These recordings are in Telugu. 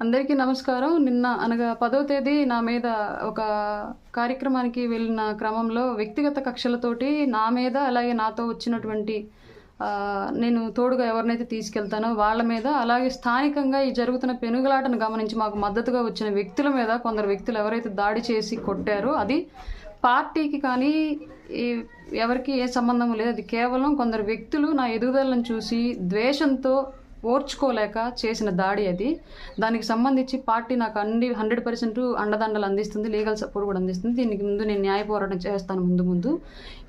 అందరికీ నమస్కారం. నిన్న అనగా పదో తేదీ నా మీద ఒక కార్యక్రమానికి వెళ్ళిన క్రమంలో వ్యక్తిగత కక్షలతోటి నా మీద అలాగే నాతో వచ్చినటువంటి నేను తోడుగా ఎవరినైతే తీసుకెళ్తానో వాళ్ళ మీద అలాగే స్థానికంగా ఈ జరుగుతున్న పెనుగులాటను గమనించి మాకు మద్దతుగా వచ్చిన వ్యక్తుల మీద కొందరు వ్యక్తులు ఎవరైతే దాడి చేసి కొట్టారో అది పార్టీకి కానీ ఈ ఎవరికి ఏ సంబంధం లేదు. అది కేవలం కొందరు వ్యక్తులు నా ఎదుగుదలను చూసి ద్వేషంతో ఓర్చుకోలేక చేసిన దాడి అది. దానికి సంబంధించి పార్టీ నాకు అన్ని హండ్రెడ్ పర్సెంట్ అండదండలు అందిస్తుంది లీగల్ సపోర్ట్ కూడా అందిస్తుంది. దీనికి ముందు నేను న్యాయ పోరాటం చేస్తాను ముందు ముందు.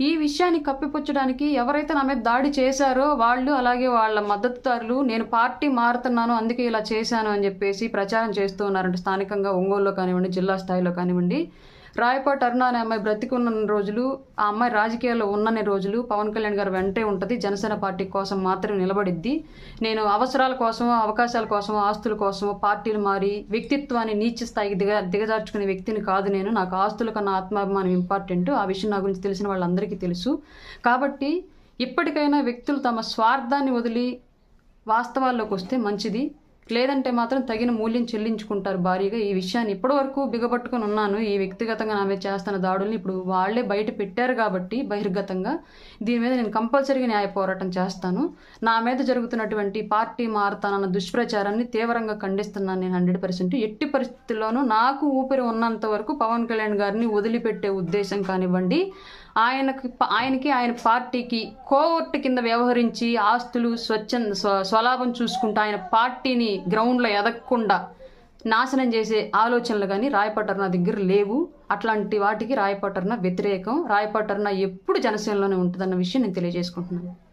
ఈ విషయాన్ని కప్పిపుచ్చడానికి ఎవరైతే నా మీద దాడి చేశారో వాళ్ళు అలాగే వాళ్ళ మద్దతుదారులు నేను పార్టీ మారుతున్నాను అందుకే ఇలా చేశాను అని చెప్పేసి ప్రచారం చేస్తూ ఉన్నారంటే స్థానికంగా ఒంగోలులో కానివ్వండి జిల్లా స్థాయిలో కానివ్వండి. రాయపాటి అరుణ అనే అమ్మాయి బ్రతికున్న రోజులు ఆ అమ్మాయి రాజకీయాల్లో ఉన్నన్ని రోజులు పవన్ కళ్యాణ్ గారు వెంటే ఉంటుంది. జనసేన పార్టీ కోసం మాత్రమే నిలబడిద్ది. నేను అవసరాల కోసమో అవకాశాల కోసమో ఆస్తుల కోసమో పార్టీలు మారి వ్యక్తిత్వాన్ని నీచ స్థాయికి దిగ దిగజార్చుకునే వ్యక్తిని కాదు నేను. నాకు ఆస్తుల కన్నా ఆత్మాభిమానం ఇంపార్టెంట్ ఆ విషయం నా గురించి తెలిసిన వాళ్ళందరికీ తెలుసు. కాబట్టి ఇప్పటికైనా వ్యక్తులు తమ స్వార్థాన్ని వదిలి వాస్తవాల్లోకి వస్తే మంచిది. లేదంటే మాత్రం తగిన మూల్యం చెల్లించుకుంటారు భారీగా. ఈ విషయాన్ని ఇప్పటివరకు బిగబట్టుకుని ఉన్నాను ఈ వ్యక్తిగతంగా నా మీద చేస్తున్న దాడుల్ని ఇప్పుడు వాళ్ళే బయట పెట్టారు కాబట్టి బహిర్గతంగా. దీని మీద నేను కంపల్సరీగా న్యాయ పోరాటం చేస్తాను. నా మీద జరుగుతున్నటువంటి పార్టీ మారుతానన్న దుష్ప్రచారాన్ని తీవ్రంగా ఖండిస్తున్నాను నేను హండ్రెడ్ పర్సెంట్. ఎట్టి పరిస్థితుల్లోనూ నాకు ఊపిరి ఉన్నంత వరకు పవన్ కళ్యాణ్ గారిని వదిలిపెట్టే ఉద్దేశం కానివ్వండి ఆయనకి ఆయనకి ఆయన పార్టీకి కోవర్ట్ కింద వ్యవహరించి ఆస్తులు స్వచ్ఛంద స్వ స్వలాభం చూసుకుంటూ ఆయన పార్టీని గ్రౌండ్లో ఎదగకుండా నాశనం చేసే ఆలోచనలు కానీ రాయపట్టర్న దగ్గర లేవు. అట్లాంటి వాటికి రాయపట్టర్న వ్యతిరేకం. రాయపట్టర్న ఎప్పుడు జనసేనలోనే ఉంటుందన్న విషయం నేను తెలియజేసుకుంటున్నాను.